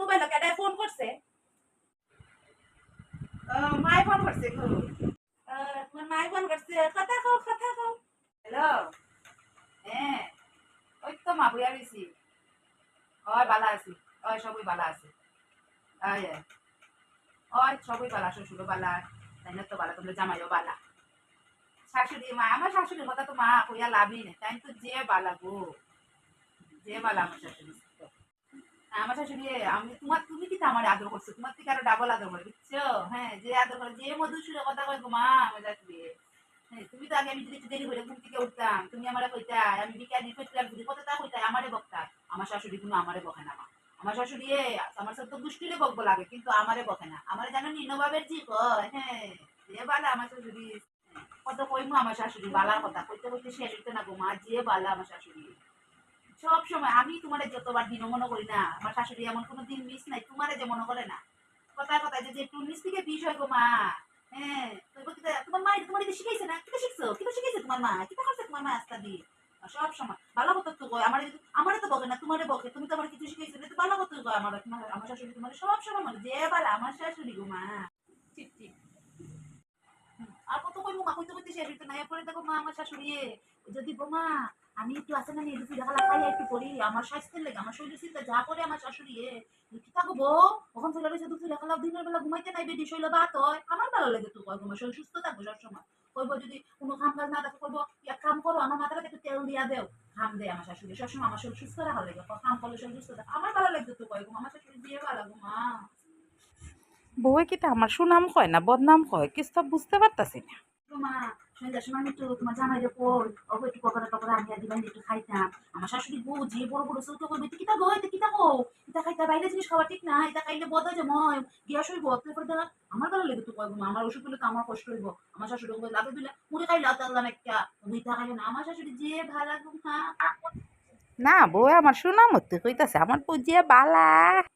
Mobile কেডা phone করছে। My phone করছে তোমার মাই ফোন করছে, কথা কও কথা কও। হ্যালো? হ্যাঁ ওই তো মা বইয়া গেছি। ওই বালা আছি, ওই সবই বালা আছে। আয় আয়। ওই সবই বালা, শ্বশুরও বালা তাই না তো বালা, তোমরা জামাইও বালা। শাশুড়ি, মা, আমার শাশুড়ির কথা তো মা কইয়া লাভই নেই, তাই তো যে বালা গো। যে বালা আমার শাশুড়ি। আমার শাশুড়ি, আমি তোমার তুমি কি আমার আদর করছ। তোমার থেকে আরও ডাবল আদর করে, বুঝছ? হ্যাঁ যে আদর করে, যে মধুর কথা কয় মা, আমার শাশুড়ি। হ্যাঁ তুমি তো আগে আমি যদি দেরি করে ঘুম থেকে উঠতাম, তুমি আমার কইতা, আমি বিজ্ঞানী কইতাম যদি কতটা কইতা আমারে বকতা। আমার শাশুড়ি কোনো আমারে বকে না আমার শাশুড়ি আমার সাথে গোষ্ঠীরে বকবো লাগে কিন্তু আমারে বকে না। আমারে জানো নিনবাবের জি কয় হ্যাঁ যে বালা আমার শাশুড়ি কত কইমু আমার শাশুড়ি বালার কথা। কইতে কইতে শেষ হইতে না গো মা, যে বালা আমার শাশুড়ি। সব সময় আমি তোমারে যতবার দিন মনে করি না আমার শাশুড়ি এমন কোনো দিন মিস নাই তোমারে যে মনে করে না। কথায় কথায় যে একটু নিচ থেকে বিষ হয় গো মা। হ্যাঁ তোমার মা তোমার এটা শিখাইছে না? কিটা শিখছো? কিটা শিখাইছে তোমার মা? কিটা করছে তোমার মা আস্তা দিয়ে? সব সময় ভালো কথা তো কয় আমার আমারে তো বকে না তোমারে বকে তুমি তো আমার কিছু শিখাইছো না তো ভালো কথা কয় আমার আমার শাশুড়ি তোমার সব সময় মানে যে বালা আমার শাশুড়ি গো মা। ঠিক ঠিক। আর কত কইবো মা কইতে কইতে শেষ হইতো না এরপরে দেখো মা আমার শাশুড়ি যদি বোমা আমি একটু আসে না নিয়ে দেখালা খাই একটু করি আমার স্বাস্থ্যের লেগে, আমার শরীর চিন্তা, যা করে আমার শাশুড়ি, এ কি থাকো বউ? কখন চলে গেছে, দুপুরে খালা দিনের বেলা ঘুমাইতে নাই বেডি শৈল বাত হয়। আমার ভালো লাগে তো, কয় ঘুমা শরীর সুস্থ থাকব সবসময়। কইবো যদি কোনো কাম কাজ না থাকে কইবো এক কাম করো, আমার মাথাটাতে একটু তেল দিয়া দেও। কাম দেয় আমার শাশুড়ি, সবসময় আমার শরীর সুস্থ রাখা লাগে। কাম করলে শরীর সুস্থ থাকে, আমার ভালো লাগতো তো, কয় আমার শাশুড়ি দিয়ে ভালো ঘুমা বউয়ে কিতা আমার সুনাম কয় না বদনাম কয়? কিছু বুঝতে পারতাছি না। আমার শাশুড়ি না বদ যে মই গ্যাস হইব তারপর দেখা আমার ভালো লাগে আমার ওষুধ তো আমার আমার না, আমার শাশুড়ি যে ভালো না। বউ, আমার সুনাম হতে কইতাছে, আমার বউ যে বালা।